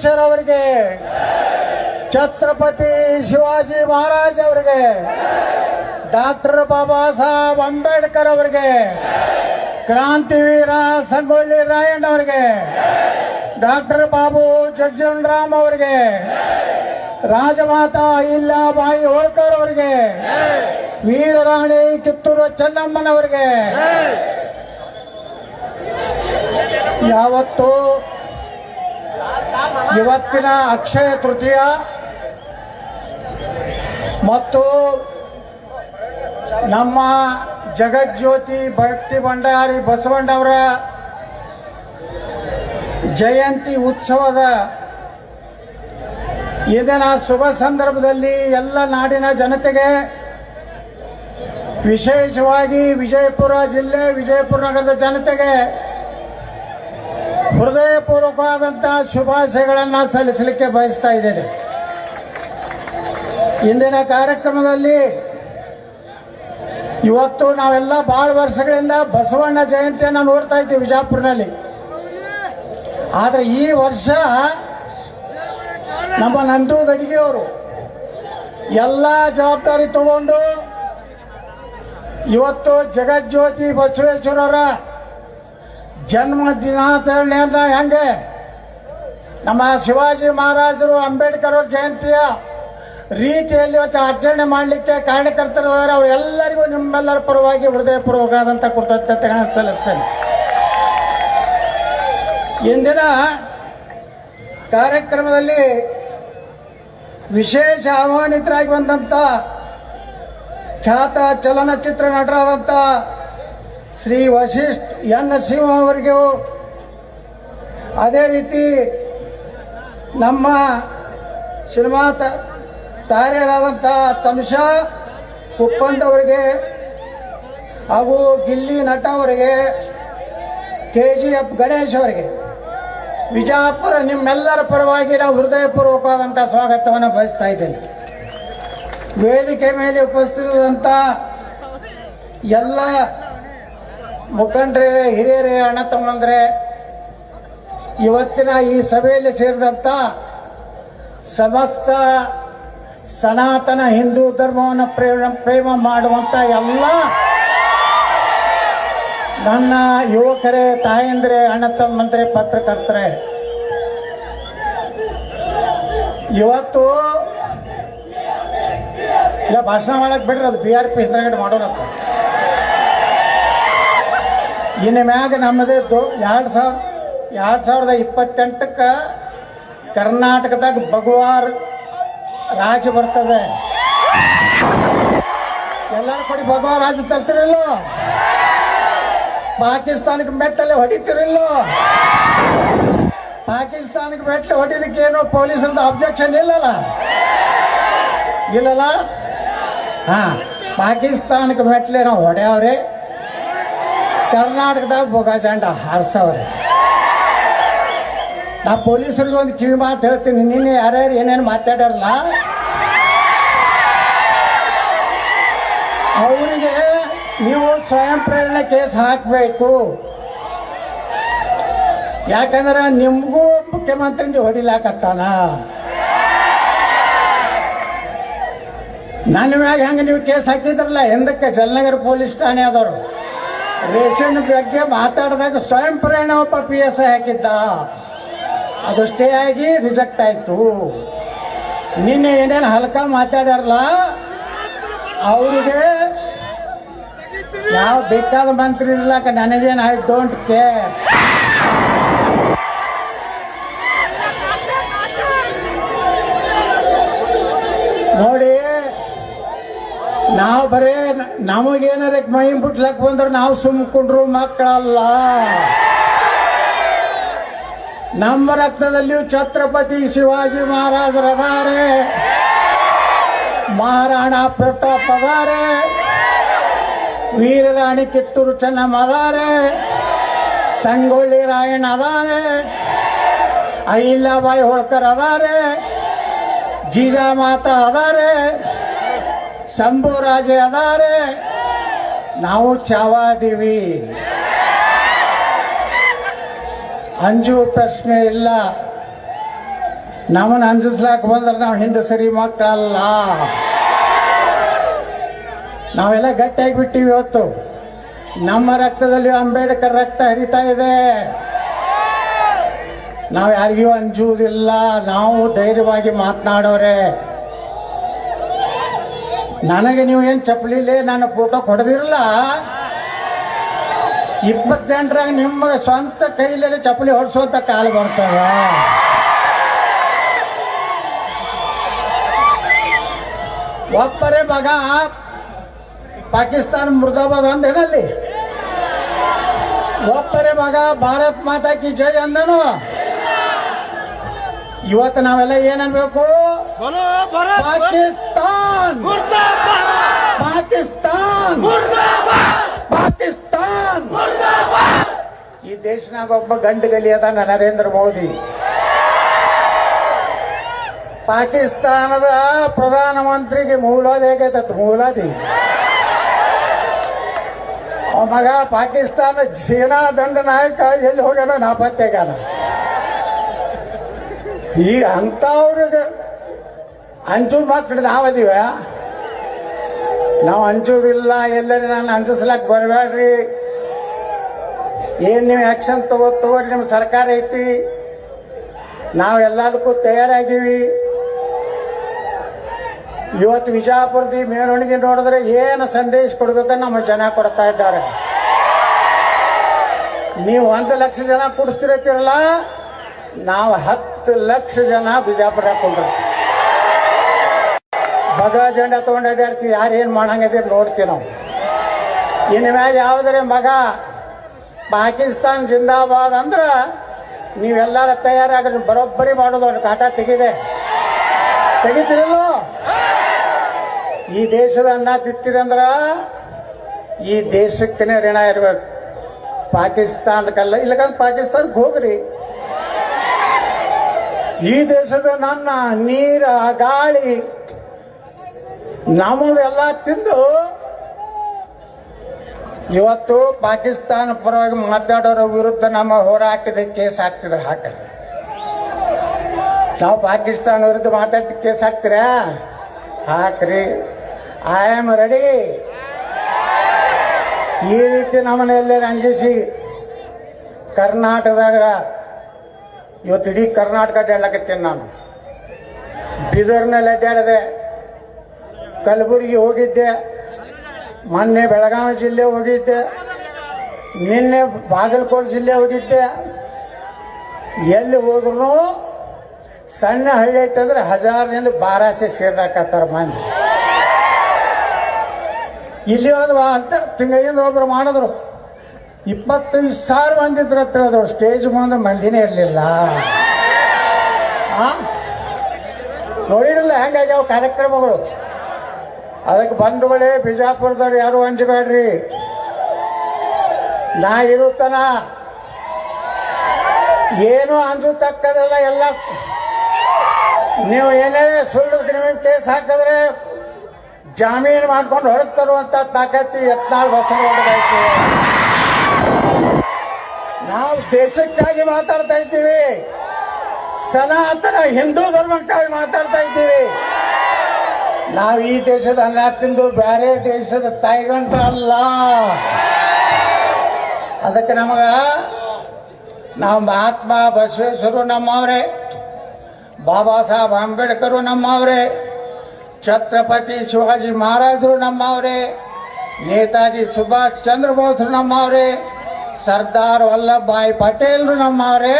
ಬಸವೇಶ್ವರ ಅವರಿಗೆ ಛತ್ರಪತಿ ಶಿವಾಜಿ ಮಹಾರಾಜ್ ಅವರಿಗೆ ಡಾಕ್ಟರ್ ಬಾಬಾ ಸಾಹೇಬ್ ಅಂಬೇಡ್ಕರ್ ಅವರಿಗೆ ಕ್ರಾಂತಿವೀರ ಸಂಗೊಳ್ಳಿ ರಾಯಣ್ಣ ಅವರಿಗೆ ಡಾಕ್ಟರ್ ಬಾಬು ಜಗಜೀವನ್ ಅವರಿಗೆ ರಾಜಮಾತಾ ಇಲ್ಲಾಬಾಯಿ ಹೋಳ್ಕರ್ ಅವರಿಗೆ ವೀರರಾಣಿ ಕಿತ್ತೂರು ಚೆನ್ನಮ್ಮನವರಿಗೆ ಯಾವತ್ತು ಇವತ್ತಿನ ಅಕ್ಷಯ ತೃತೀಯ ಮತ್ತು ನಮ್ಮ ಜಗಜ್ಯೋತಿ ಭಕ್ತಿ ಭಂಡಾರಿ ಬಸವಣ್ಣವರ ಜಯಂತಿ ಉತ್ಸವದ ಇದನ್ನ ಶುಭ ಸಂದರ್ಭದಲ್ಲಿ ಎಲ್ಲ ನಾಡಿನ ಜನತೆಗೆ ವಿಶೇಷವಾಗಿ ವಿಜಯಪುರ ಜಿಲ್ಲೆ, ವಿಜಯಪುರ ನಗರದ ಜನತೆಗೆ ಹೃದಯಪೂರ್ವಕವಾದಂಥ ಶುಭಾಶಯಗಳನ್ನು ಸಲ್ಲಿಸಲಿಕ್ಕೆ ಬಯಸ್ತಾ ಇದ್ದೇನೆ. ಇಂದಿನ ಕಾರ್ಯಕ್ರಮದಲ್ಲಿ ಇವತ್ತು ನಾವೆಲ್ಲ ಬಹಳ ವರ್ಷಗಳಿಂದ ಬಸವಣ್ಣ ಜಯಂತಿಯನ್ನು ನೋಡ್ತಾ ಇದ್ದೀವಿ ವಿಜಾಪುರನಲ್ಲಿ. ಆದರೆ ಈ ವರ್ಷ ನಮ್ಮ ನಂದು ಗಡಿಗೆಯವರು ಎಲ್ಲ ಜವಾಬ್ದಾರಿ ತಗೊಂಡು ಇವತ್ತು ಜಗಜ್ಯೋತಿ ಬಸವೇಶ್ವರರ ಜನ್ಮ ದಿನಾಚರಣೆ ಅಂತ ಹೆಂಗೆ? ನಮ್ಮ ಶಿವಾಜಿ ಮಹಾರಾಜರು, ಅಂಬೇಡ್ಕರ್ ಅವ್ರ ಜಯಂತಿಯ ರೀತಿಯಲ್ಲಿ ಇವತ್ತು ಆಚರಣೆ ಮಾಡಲಿಕ್ಕೆ ಕಾರ್ಯಕರ್ತರಿದ್ದಾರೆ. ಅವರೆಲ್ಲರಿಗೂ ನಿಮ್ಮೆಲ್ಲರ ಪರವಾಗಿ ಹೃದಯಪೂರ್ವಕವಾದಂಥ ಕೃತಜ್ಞತೆಗಳನ್ನು ಸಲ್ಲಿಸ್ತೇನೆ. ಇಂದಿನ ಕಾರ್ಯಕ್ರಮದಲ್ಲಿ ವಿಶೇಷ ಆಹ್ವಾನಿತರಾಗಿ ಬಂದಂಥ ಖ್ಯಾತ ಚಲನಚಿತ್ರ ನಟರಾದಂಥ ಶ್ರೀ ವಶಿಷ್ಠ ಎನ್ ಸಿಂಹ ಅವರಿಗೂ ಅದೇ ರೀತಿ ನಮ್ಮ ಸಿನಿಮಾ ತಾರೆಯರಾದಂಥ ಕುಪ್ಪಂತ್ ಅವರಿಗೆ ಹಾಗೂ ಗಿಲ್ಲಿ ನಟ ಅವರಿಗೆ, ಕೆ ಜಿ ಎಫ್ ಗಣೇಶ್ ಅವರಿಗೆ ವಿಜಯಪುರ ನಿಮ್ಮೆಲ್ಲರ ಪರವಾಗಿ ನಾವು ಹೃದಯಪೂರ್ವಕವಾದಂಥ ಸ್ವಾಗತವನ್ನು ಬಯಸ್ತಾ ಇದ್ದೇನೆ. ವೇದಿಕೆ ಮೇಲೆ ಉಪಸ್ಥಿತರಂಥ ಎಲ್ಲ ಮುಖಂಡರೇ, ಹಿರಿಯರೇ, ಅಣ್ಣ ತಮ್ಮಂದ್ರೆ, ಇವತ್ತಿನ ಈ ಸಭೆಯಲ್ಲಿ ಸೇರಿದಂಥ ಸಮಸ್ತ ಸನಾತನ ಹಿಂದೂ ಧರ್ಮವನ್ನು ಪ್ರೇಮ ಪ್ರೇಮ ಮಾಡುವಂಥ ಎಲ್ಲ ನನ್ನ ಯುವಕರೇ, ತಾಯಂದ್ರೆ, ಅಣ್ಣ ತಮ್ಮಂದ್ರೆ, ಪತ್ರಕರ್ತರೆ, ಇವತ್ತು ಇಲ್ಲ, ಭಾಷಣ ಮಾಡಕ್ ಬಿಡ್ರಿ ಅದು ಬಿ ಆರ್ ಪಿ ಹಿಂದ್ರಗಡೆ ಮಾಡೋರಪ್ಪ ಇನ್ನು ಮ್ಯಾಗ ನಮ್ಮದು ದೊ ಎರಡು ಸಾವಿರ ಎರಡು ಸಾವಿರದ ಇಪ್ಪತ್ತೆಂಟಕ್ಕೆ ಕರ್ನಾಟಕದಾಗ ಭಗವಾರ್ ರಾಜ ಬರ್ತದೆ. ಎಲ್ಲರ ಕಡೆ ಭಗವಾನ್ ರಾಜ ತರ್ತಿರಲ್ಲೋ? ಪಾಕಿಸ್ತಾನಕ್ಕೆ ಮೆಟ್ಟಲ್ಲಿ ಹೊಡಿತಿರಲ್ಲೋ? ಪಾಕಿಸ್ತಾನಕ್ಕೆ ಮೆಟ್ಲು ಹೊಡಿದಕ್ಕೆ ಏನೋ ಪೊಲೀಸರದ್ದು ಅಬ್ಜೆಕ್ಷನ್ ಇಲ್ಲಲ್ಲ? ಇಲ್ಲಲ್ಲ? ಹಾ, ಪಾಕಿಸ್ತಾನಕ್ಕೆ ಮೆಟ್ಲೆ ನಾವು ಹೊಡೆಯವ್ರೆ. ಕರ್ನಾಟಕದಾಗ ಬೊಗ ಜಾಂಡ ಹಾರ್ಸವ್ರೆ. ನಾ ಪೊಲೀಸರಿಗೆ ಒಂದು ಕಿವಿ ಮಾತು ಹೇಳ್ತೀನಿ, ನಿನ್ನೆ ಯಾರ್ಯಾರು ಏನೇನು ಮಾತಾಡ್ಯಾರಲ್ಲ? ಅವರಿಗೆ ನೀವು ಸ್ವಯಂ ಪ್ರೇರಣೆ ಕೇಸ್ ಹಾಕಬೇಕು. ಯಾಕಂದ್ರೆ ನಿಮಗೂ ಮುಖ್ಯಮಂತ್ರಿ ಹೊಡಿಲಾಕತ್ತಾನ. ನನ್ನ ಮ್ಯಾಗ ಹೆಂಗೆ ನೀವು ಕೇಸ್ ಹಾಕಿದ್ರಲ್ಲ, ಹಿಂದಕ್ಕೆ ಜಲನಗರ ಪೊಲೀಸ್ ಠಾಣೆ ಆದವರು. ರೇಷನ್ ಬಗ್ಗೆ ಮಾತಾಡಿದಾಗ ಸ್ವಯಂ ಪ್ರೇರಣೆ ಒಬ್ಬ ಪಿ ಎಸ್ ಐ ಹಾಕಿದ್ದ. ಅದು ಸ್ಟೇ ಆಗಿ ರಿಜೆಕ್ಟ್ ಆಯ್ತು. ನಿನ್ನೆ ಏನೇನು ಹಲ್ಕ ಮಾತಾಡ್ಯಾರಲ್ಲ, ಅವ್ರಿಗೆ ಯಾವ ಬೇಕಾದ ಮಂತ್ರಿ ಇರ್ಲಾಕ ನನಗೇನು, ಐ ಡೋಂಟ್ ಕೇರ್. ನೋಡಿ ನಾವು ಬರೇ ನಮಗೇನಾರ ಮೈ ಬಿಟ್ಲಕ್ ಬಂದ್ರೆ ನಾವು ಸುಮ್ಕೊಂಡ್ರು ಮಕ್ಕಳಲ್ಲ. ನಮ್ಮ ರಕ್ತದಲ್ಲಿಯೂ ಛತ್ರಪತಿ ಶಿವಾಜಿ ಮಹಾರಾಜರದಾರೆ ಮಹಾರಾಣ ಪ್ರತಾಪ್ ಅದಾರೆ ವೀರರಾಣಿ ಕಿತ್ತೂರು ಚೆನ್ನಮ್ಮ ಅದಾರೆ. ಸಂಗೊಳ್ಳಿ ರಾಯಣ್ಣ ಅದಾರೆ. ಅಹಿಲ್ಲಾಬಾಯಿ ಹೋಳ್ಕರ್ ಅದಾರೆ. ಜೀಜಾ ಮಾತಾ ಅದಾರೆ. ಶಂಭುರಾಜೆ ಅದಾರೆ. ನಾವು ಚಾವಾದೀವಿ. ಅಂಜು ಪ್ರಶ್ನೆ ಇಲ್ಲ. ನಮ್ಮನ್ನು ಅಂಜಿಸ್ಲಾಕ ಬಂದ್ರೆ ನಾವು ಹಿಂದೆ ಸರಿ ಮಕ್ಕಳಲ್ಲ. ನಾವೆಲ್ಲ ಗಟ್ಟಿಯಾಗಿ ಬಿಟ್ಟಿವಿ ಇವತ್ತು. ನಮ್ಮ ರಕ್ತದಲ್ಲಿ ಅಂಬೇಡ್ಕರ್ ರಕ್ತ ಹರಿತಾ ಇದೆ. ನಾವು ಯಾರಿಗೂ ಅಂಜುವುದಿಲ್ಲ. ನಾವು ಧೈರ್ಯವಾಗಿ ಮಾತನಾಡೋರೆ. ನನಗೆ ನೀವು ಏನು ಚಪ್ಪಲಿಲಿ ನನ್ನ ಫೋಟೋ ಕೊಡದಿರಲ್ಲ? ಇಪ್ಪತ್ತೆಂಟರಾಗ ನಿಮ್ಮ ಸ್ವಂತ ಕೈಲಲ್ಲಿ ಚಪ್ಪಲಿ ಹೊಡಿಸುವಂತ ಕಾಲ ಬರ್ತದ. ಒಬ್ಬರೇ ಮಗ ಪಾಕಿಸ್ತಾನ ಮುರ್ದಾಬಾದ್ ಅಂದೇನಲ್ಲಿ. ಒಬ್ಬರೇ ಮಗ ಭಾರತ್ ಮಾತಾ ಕಿ ಜೈ ಅಂದನು. ಇವತ್ತು ನಾವೆಲ್ಲ ಏನನ್ಬೇಕು बोलो भारत ಪಾಕಿಸ್ತಾನ್ मुर्दाबाद ಪಾಕಿಸ್ತಾನ್ मुर्दाबाद ಪಾಕಿಸ್ತಾನ್ ಈ ದೇಶನಾಗ ಒಬ್ಬ ಗಂಡು ಗಲಿ ಅದಾನ ನರೇಂದ್ರ ಮೋದಿ ಪಾಕಿಸ್ತಾನದ ಪ್ರಧಾನಮಂತ್ರಿಗೆ ಮೂಲೋದಿ ಹೇಗೈತತ್ ಮೂಲೋದಿ ಅವ ಮಗ ಪಾಕಿಸ್ತಾನ ಸೇನಾ ದಂಡ ನಾಯಕ ಎಲ್ಲಿ ಹೋಗ್ಯಾನ ನಾಪತ್ತೆಗಾನ ಈಗ ಅಂಥವ್ರಿಗೆ ಅಂಚು ನಾವು ನಾವದೀವ ನಾವು ಹಂಚೂರಿಲ್ಲ ಎಲ್ಲರೂ ನಾನು ಹಂಚಿಸ್ಲಕ್ ಬರಬೇಡ್ರಿ ಏನು ನೀವು ಆ್ಯಕ್ಷನ್ ತಗೋ, ತಗೋರಿ ನಿಮ್ಮ ಸರ್ಕಾರ ಐತಿ. ನಾವು ಎಲ್ಲದಕ್ಕೂ ತಯಾರಾಗೀವಿ. ಇವತ್ತು ವಿಜಯಪುರದಿ ಮೆರವಣಿಗೆ ನೋಡಿದ್ರೆ ಏನು ಸಂದೇಶ ಕೊಡ್ಬೇಕು ನಮ್ಮ ಜನ ಕೊಡ್ತಾ ಇದ್ದಾರೆ. ನೀವು ಒಂದು ಲಕ್ಷ ಜನ ಕುಡಿಸ್ತಿರತ್ತಿರಲ್ಲ, ನಾವು ಹತ್ತು ಲಕ್ಷ ಜನ ಬಿಜಾಪುರ ಕೊಂಡ್ರಿ ಬಗ ಜಂಡ ತಗೊಂಡು ಅಡ್ಡಾಡ್ತೀವಿ ಯಾರು ಏನು ಮಾಡಂಗದಿರಿ ನೋಡ್ತೀವಿ ನಾವು. ಇನ್ನು ಮ್ಯಾಗ ಯಾವುದ್ರೆ ಮಗ, ಪಾಕಿಸ್ತಾನ್ ಜಿಂದಾಬಾದ್ ಅಂದ್ರ ನೀವೆಲ್ಲಾರ ತಯಾರಾಗ್ರಿ, ಬರೋಬ್ಬರಿ ಮಾಡೋದು ಅವ್ರ ಕಾಟ ತೆಗಿದೆ. ತೆಗಿತೀರಲ್ಲೋ ಈ ದೇಶದ ಅನ್ನ ತಿತ್ತಿರಂದ್ರ ಈ ದೇಶಕ್ಕೇ ಋಣ ಇರ್ಬೇಕು. ಪಾಕಿಸ್ತಾನಕ್ಕಲ್ಲ ಇಲ್ಲಕಂದ್ರೆ ಪಾಕಿಸ್ತಾನ್ಗೆ ಹೋಗ್ರಿ. ಈ ದೇಶದ ನನ್ನ, ನೀರ, ಗಾಳಿ ನಮ್ಮದೆಲ್ಲ ತಿಂದು ಇವತ್ತು ಪಾಕಿಸ್ತಾನ ಪರವಾಗಿ ಮಾತಾಡೋರ ವಿರುದ್ಧ ನಮ್ಮ ಹೋರಾಟದ ಕೇಸ್ ಹಾಕ್ತಿದ್ರು ಹಾಕ ನಾವು ಪಾಕಿಸ್ತಾನ ವಿರುದ್ಧ ಮಾತಾಡಿ ಕೇಸ್ ಹಾಕ್ತೀರಾ? ಹಾಕ್ರಿ. ಐ ಆಮ್ ರೆಡಿ ಈ ರೀತಿ ನಮ್ಮನೆಯಲ್ಲೇ ರಂಜಿಸಿ ಕರ್ನಾಟಕದಾಗ ಇವತ್ತು ಇಡೀ ಕರ್ನಾಟಕ ಅಡ್ಡಾಡ್ಲಕತ್ತೀನಿ ನಾನು. ಬೀದರ್ನಲ್ಲಿ ಅಡ್ಡಾಡಿದೆ ಕಲಬುರಗಿ ಹೋಗಿದ್ದೆ. ಮೊನ್ನೆ ಬೆಳಗಾವಿ ಜಿಲ್ಲೆ ಹೋಗಿದ್ದೆ. ನಿನ್ನೆ ಬಾಗಲಕೋಟೆ ಜಿಲ್ಲೆ ಹೋಗಿದ್ದೆ. ಎಲ್ಲಿ ಹೋದ್ರು ಸಣ್ಣ ಹಳ್ಳಿ ಐತಂದ್ರೆ ಹಜಾರದಿಂದ ಬಾರಾಸೆ ಸೇರ್ದಾಕತ್ತಾರ ಮಂದಿ. ಇಲ್ಲಿ ಹೋದ್ವಾ ಅಂತ ತಿಂಗಳಿಂದ ಒಬ್ರು ಮಾಡಿದ್ರು. ಇಪ್ಪತ್ತೈದು ಸಾವಿರ ಮಂದಿ ಇದ್ರ ಹತ್ರ ಹೇಳಿದ್ರು. ಸ್ಟೇಜ್ ಮುಂದೆ ಮಂದಿನೇ ಇರಲಿಲ್ಲ. ನೋಡಿರಲ್ಲ ಹೆಂಗಾಗ್ಯಾವ ಕಾರ್ಯಕ್ರಮಗಳು? ಅದಕ್ಕೆ ಬಂಧುಗಳೇ, ಬಿಜಾಪುರದವ್ರು ಯಾರು ಹಂಚಬೇಡ್ರಿ ನಾ ಇರುತ್ತನ. ಏನು ತಕ್ಕದಲ್ಲ ಎಲ್ಲ. ನೀವು ಏನೇ ಸುಳ್ಳು ನಿಮಗೆ ಕೇಸ್ ಹಾಕಿದ್ರೆ ಜಾಮೀನು ಮಾಡ್ಕೊಂಡು ಹೊರಗೆ ತರುವಂತ ತಾಕತ್ತಿ ಯತ್ನಾಳ್ ಬಸವರಾಜ್ ನಾವು ದೇಶಕ್ಕಾಗಿ ಮಾತಾಡ್ತಾ ಇದ್ದೀವಿ. ಸನಾತನ ಹಿಂದೂ ಧರ್ಮಕ್ಕಾಗಿ ಮಾತಾಡ್ತಾ ನಾವು ಈ ದೇಶದ ಅನ್ನ ತಿಂದು ಬೇರೆ ದೇಶದ ತಾಯಿಗಂಟ ಅಲ್ಲ ಅದಕ್ಕೆ ನಮಗ ನಾವು ಮಹಾತ್ಮ ಬಸವೇಶ್ವರು ನಮ್ಮವ್ರೆ, ಬಾಬಾ ಸಾಹೇಬ್ ಅಂಬೇಡ್ಕರು ನಮ್ಮವ್ರೆ, ಛತ್ರಪತಿ ಶಿವಾಜಿ ಮಹಾರಾಜರು ನಮ್ಮವ್ರೆ, ನೇತಾಜಿ ಸುಭಾಷ್ ಚಂದ್ರ ಬೋಸ್ರು ನಮ್ಮವ್ರೆ, ಸರ್ದಾರ್ ವಲ್ಲಭಾಯ್ ಪಟೇಲ್ರು ನಮ್ಮವ್ರೆ,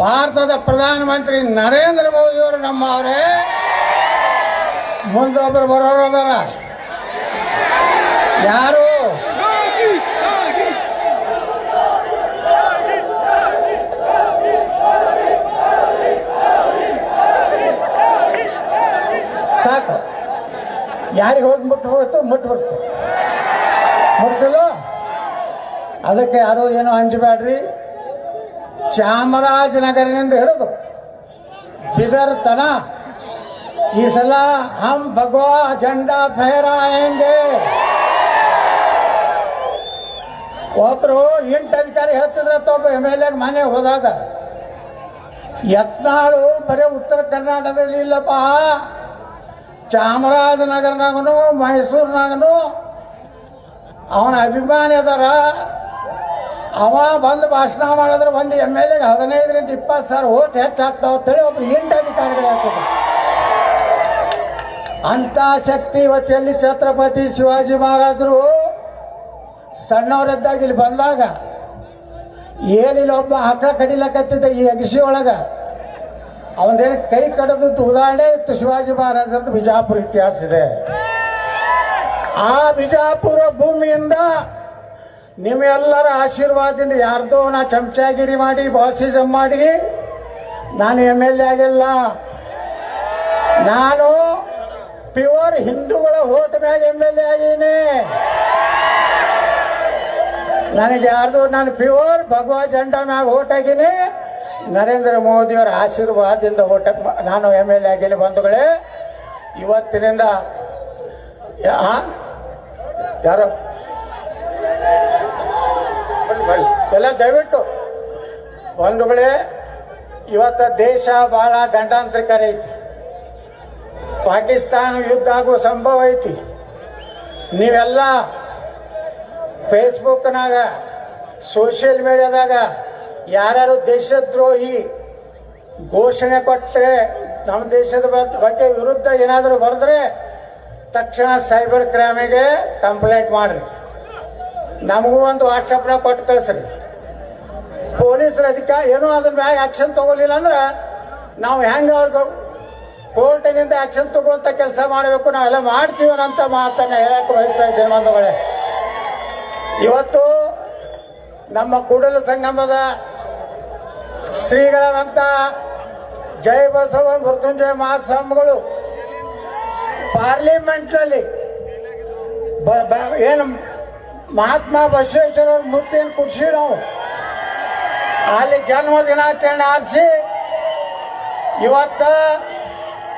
ಭಾರತದ ಪ್ರಧಾನಮಂತ್ರಿ ನರೇಂದ್ರ ಮೋದಿಯವರು ನಮ್ಮವ್ರೆ. ಮುಂದೊಬ್ಬರು ಬರೋರು ಅದಾರ. ಯಾರು? ಸಾಕು. ಯಾರಿಗೆ ಹೋಗಿ ಮುಟ್ಟು ಹೋಗುತ್ತೋ ಮುಟ್ಟು ಅದಕ್ಕೆ ಯಾರು ಏನೋ ಹಂಚಬೇಡ್ರಿ ಚಾಮರಾಜನಗರನಿಂದ ಹಿಡಿದು ಬಿದರ್ ತನ ಈ ಸಲ ಹಮ್ ಭಗವಾ झंडा ಫಹರಾಯಂಗೆ ಒಬ್ರು ಇಂಟ್ ಅಧಿಕಾರಿ ಹೇಳ್ತಿದ್ರೆ ಒಬ್ಬ ಎಂ ಎಲ್ ಎ ಮನೆ ಹೋದಾಗ, ಯತ್ನಾಳು ಬರೀ ಉತ್ತರ ಕರ್ನಾಟಕದಲ್ಲಿ ಇಲ್ಲಪ್ಪ. ಚಾಮರಾಜನಗರನಾಗನು, ಮೈಸೂರಿನಾಗನು, ಅವನ ಅಭಿಮಾನಿ ಅದಾರ. ಅವ ಬಂದು ಭಾಷಣ ಮಾಡಿದ್ರೆ ಒಂದು ಎಂ ಎಲ್ ಎಗೆ ಹದಿನೈದರಿಂದ ಇಪ್ಪತ್ತು ಸಾವಿರ ಓಟ್ ಹೆಚ್ಚಾಗ್ತಾವ ಅಂತೇಳಿ ಒಬ್ರು ಎಂಟು ಅಧಿಕಾರಿಗಳು ಹಾಕಿದ್ರು ಅಂತ ಶಕ್ತಿ ಇವತ್ತೆಲ್ಲಿ ಛತ್ರಪತಿ ಶಿವಾಜಿ ಮಹಾರಾಜರು ಸಣ್ಣವರಿದ್ದಾಗ ಇಲ್ಲಿ ಬಂದಾಗ ಏನಿಲ್ಲ, ಒಬ್ಬ ಹಕ್ಕ ಕಡಿಲಕತ್ತಿದ್ದ ಈ ಅಗಸಿ ಒಳಗ ಅವನೇನು ಕೈ ಕಡದದ್ದು ಉದಾಹರಣೆ ಇತ್ತು ಶಿವಾಜಿ ಮಹಾರಾಜರದ್ದು ಬಿಜಾಪುರ ಇತಿಹಾಸ ಇದೆ. ಆ ಬಿಜಾಪುರ ಭೂಮಿಯಿಂದ ನಿಮ್ಮೆಲ್ಲರ ಆಶೀರ್ವಾದದಿಂದ ಯಾರ್ದೋ ನಾ ಚಮಚಾಗಿರಿ ಮಾಡಿ ಬಾಸಿಸಮ್ ಮಾಡಿ, ನಾನು ಎಂ ಎಲ್ ಎ ಆಗಿಲ್ಲ. ನಾನು ಪ್ಯೂರ್ ಹಿಂದೂಗಳ ಓಟ್ ಮ್ಯಾಗ ಎಂ ಎಲ್ ಎ ಆಗೀನಿ ನನಗೆ ಯಾರ್ದು, ನಾನು ಪ್ಯೂರ್ ಭಗವಾ ಜಂಡ ಮ್ಯಾಗ ಓಟ್ ಆಗೀನಿ ನರೇಂದ್ರ ಮೋದಿಯವರ ಆಶೀರ್ವಾದದಿಂದ ಓಟ ನಾನು ಎಂ ಎಲ್ ಎ ಆಗೀನಿ ಬಂಧುಗಳೇ ಇವತ್ತಿನಿಂದ? ಯಾರು. ಎಲ್ಲ ದಯವಿಟ್ಟು, ಬಂಧುಗಳೇ, ಇವತ್ತ ದೇಶ ಬಹಳ ಗಂಡಾಂತರಿಕರ ಐತಿ ಪಾಕಿಸ್ತಾನ ಯುದ್ಧ ಆಗುವ ಸಂಭವ ಐತಿ. ನೀವೆಲ್ಲ ಫೇಸ್ಬುಕ್ನಾಗ, ಸೋಷಿಯಲ್ ಮೀಡಿಯಾದಾಗ ಯಾರ್ಯಾರು ದೇಶದ್ರೋಹಿ ಘೋಷಣೆ ಕೊಟ್ಟರೆ ನಮ್ಮ ದೇಶದ ಬಗ್ಗೆ ವಿರುದ್ಧ ಏನಾದರೂ ಬರೆದ್ರೆ ತಕ್ಷಣ ಸೈಬರ್ ಕ್ರೈಮಿಗೆ ಕಂಪ್ಲೇಂಟ್ ಮಾಡ್ರಿ. ನಮಗೂ ಒಂದು ವಾಟ್ಸಪ್ನ ಕೊಟ್ಟು ಕಳಿಸ್ರಿ. ಪೊಲೀಸರ ಅದಕ್ಕೆ ಏನೋ ಅದ್ರ ಮ್ಯಾಗ ಆ್ಯಕ್ಷನ್ ತಗೊಲಿಲ್ಲ ಅಂದ್ರೆ ನಾವು ಹೆಂಗೆ ಅವ್ರಿಗೆ ಕೋರ್ಟಿನಿಂದ ಆಕ್ಷನ್ ತಗೋಂತ ಕೆಲಸ ಮಾಡಬೇಕು, ನಾವೆಲ್ಲ ಮಾಡ್ತೀವಿ ಅಂತ ಮಾತನ್ನ ಹೇಳಕ್ಕೆ ಬಯಸ್ತಾ ಇದ್ದೇನೆ ಬಂಧುಗಳೇ. ಇವತ್ತು ನಮ್ಮ ಕೂಡಲ ಸಂಗಮದ ಶ್ರೀಗಳಂತ ಜೈ ಬಸವ ಮೃತ್ಯುಂಜಯ ಮಹಾಸ್ವಾಮಿಗಳು ಪಾರ್ಲಿಮೆಂಟ್ನಲ್ಲಿ ಏನು ಮಹಾತ್ಮ ಬಸವೇಶ್ವರರ ಮೂರ್ತಿಯನ್ನು ಕುರ್ಸಿ ನಾವು ಅಲ್ಲಿ ಜನ್ಮ ದಿನಾಚರಣೆ ಆರಿಸಿ ಇವತ್ತ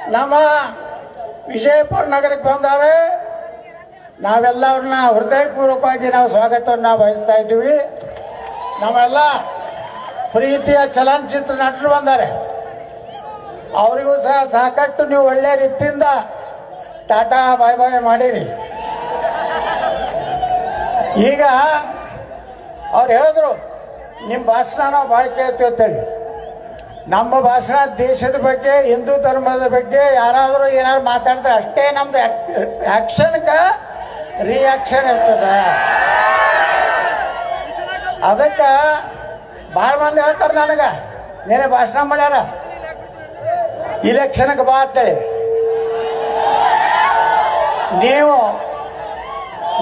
ನಮ್ಮ ವಿಜಯಪುರ ನಗರಕ್ಕೆ ಬಂದಾರೆ. ನಾವೆಲ್ಲ ಅವ್ರನ್ನ ಹೃದಯಪೂರ್ವಕವಾಗಿ ನಾವು ಸ್ವಾಗತವನ್ನು ಬಯಸ್ತಾ ಇದ್ದೀವಿ. ನಾವೆಲ್ಲ ಪ್ರೀತಿಯ ಚಲನಚಿತ್ರ ನಟರು ಬಂದಾರೆ. ಅವರಿಗೂ ಸಹ ಸಾಕಷ್ಟು ನೀವು ಒಳ್ಳೆ ರೀತಿಯಿಂದ ಟಾಟಾ ಬಾಯ್ ಬಾಯ್ ಮಾಡಿರಿ. ಈಗ ಅವ್ರು ಹೇಳಿದ್ರು ನಿಮ್ಮ ಭಾಷಣ ನಾವು ಭಾಳ ಕೇಳ್ತೀವಿ ಅಂತೇಳಿ. ನಮ್ಮ ಭಾಷಣ ದೇಶದ ಬಗ್ಗೆ, ಹಿಂದೂ ಧರ್ಮದ ಬಗ್ಗೆ ಯಾರಾದರೂ ಏನಾದ್ರು ಮಾತಾಡಿದ್ರೆ ಅಷ್ಟೇ ನಮ್ದು ಆಕ್ಷನ್ಗೆ ರಿಯಾಕ್ಷನ್ ಇರ್ತದ. ಅದಕ್ಕೆ ಭಾಳ ಮಂದಿ ಹೇಳ್ತಾರೆ ನನಗೆ, ನೀನೇ ಭಾಷಣ ಮಾಡ್ಯಾರ? ಇಲೆಕ್ಷನ್ಗೆ ಬಾ ಅಂತೇಳಿ. ನೀವು,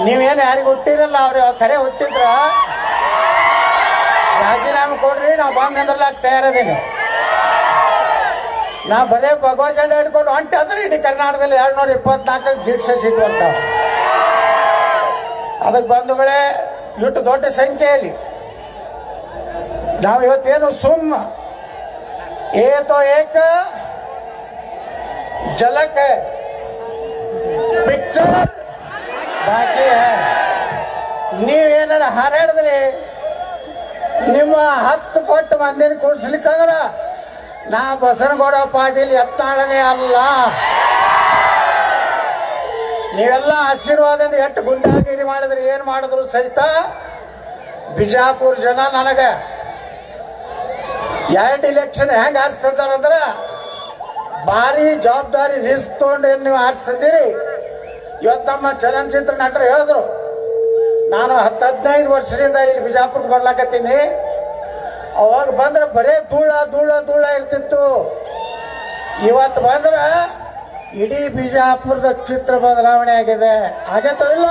ನೀವೇನು ಯಾರಿಗೆ ಹುಟ್ಟಿರಲ್ಲ, ಅವ್ರು ಕರೆ ಹುಟ್ಟಿದ್ರ? ರಾಜೀನಾಮೆ ಕೊಡ್ರಿ, ನಾವು ಬಂದ್ ತಯಾರದೀನಿ. ನಾ ಬರೇ ಭಗವತ್ ಜಂಡ ಹಿಡ್ಕೊಂಡು ಹೊಂಟೆ ಅಂದ್ರೆ ಇಡೀ ಕರ್ನಾಟಕದಲ್ಲಿ ಎರಡು ನೂರ ಇಪ್ಪತ್ನಾಲ್ಕು ದೀಕ್ಷೆ ಸಿಗುವಂತ ಅದಕ್ಕೆ ಬಂಧುಗಳೇ ಇಟ್ಟು ದೊಡ್ಡ ಸಂಖ್ಯೆಯಲ್ಲಿ ನಾವು ಇವತ್ತೇನು ಸುಮ್ಮ. ಏತೋ ಏಕ ಜಲಕ ಪಿಕ್ಚರ್ ಬಾಕಿ. ನೀವೇನಾರ ಹಾರಾಡಿದ್ರಿ ನಿಮ್ಮ ಹತ್ತು ಪಟ್ಟು ಮಂದಿನ ಕೂಡ್ಸ್ಲಿಕ್ಕಂದ್ರ ನಾ ಬಸನಗೌಡ ಪಾಟೀಲ್ ಎತ್ತಾಳನೇ ಅಲ್ಲ. ನೀವೆಲ್ಲ ಆಶೀರ್ವಾದದಿಂದ ಎಷ್ಟು ಗುಂಡಾಗಿರಿ ಮಾಡಿದ್ರೆ, ಏನ್ ಮಾಡಿದ್ರು ಸಹಿತ? ಬಿಜಾಪುರ ಜನ ನನಗ, ಎರಡು ಇಲೆಕ್ಷನ್ ಹೆಂಗ್ ಆರಿಸ್ತಂದ್ರ ಭಾರಿ ಜವಾಬ್ದಾರಿ ರಿಸ್ಕ್ ತಗೊಂಡು ಏನ್ ನೀವು ಆರಿಸ್ತಿದ್ದೀರಿ? ಇವತ್ತು ನಮ್ಮ ಚಲನಚಿತ್ರ ನಟರು ಹೇಳಿದ್ರು, ನಾನು ಹತ್ತು ಹದಿನೈದು ವರ್ಷದಿಂದ ಇಲ್ಲಿ ಬಿಜಾಪುರಕ್ಕೆ ಬರ್ಲಾಕತ್ತೀನಿ. ಅವಾಗ ಬಂದ್ರೆ ಬರೇ ಧೂಳ ಧೂಳ ಧೂಳ ಇರ್ತಿತ್ತು. ಇವತ್ತು ಬಂದ್ರೆ ಇಡೀ ಬಿಜಾಪುರದ ಚಿತ್ರ ಬದಲಾವಣೆ ಆಗಿದೆ. ಆಗತ್ತೋ ಇಲ್ಲ?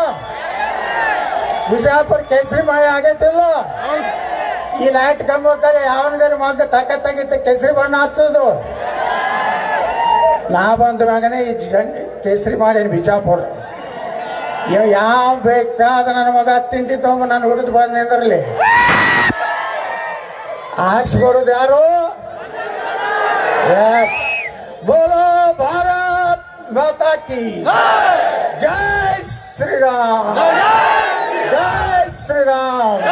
ಬಿಜಾಪುರ ಕೇಸರಿಮಯ ಆಗತ್ತಿಲ್ಲ ಈ ಲೈಟ್ ಕಂಬಕ್ಕಾರೆ ಯಾವನಿಗಾರ ಮಗ ತಾಕತ್ತಾಗಿತ್ತು ಕೇಸರಿ ಬಣ್ಣ ಹಚ್ಚೋದು? ನಾ ಬಂದ ಮ್ಯಾಗನೆ ಈ ಕೇಸರಿ ಮಾಡೀನಿ ಬಿಜಾಪುರ? ಯಾವ ಬೇಕಾದ ನನ್ನ ಮಗ ತಿಂಡಿ ತಗೊಂಬ ನಾನು ಹುರಿದು ಬಂದ್ರಲ್ಲಿ ಹಾರಿಸ್ಕೊಡೋದು ಯಾರು ಬೋಲೋ ಭಾರತ್ ಮಾತಾ ಕಿ ಜೈ ಶ್ರೀರಾಮ್ ಜೈ ಶ್ರೀರಾಮ್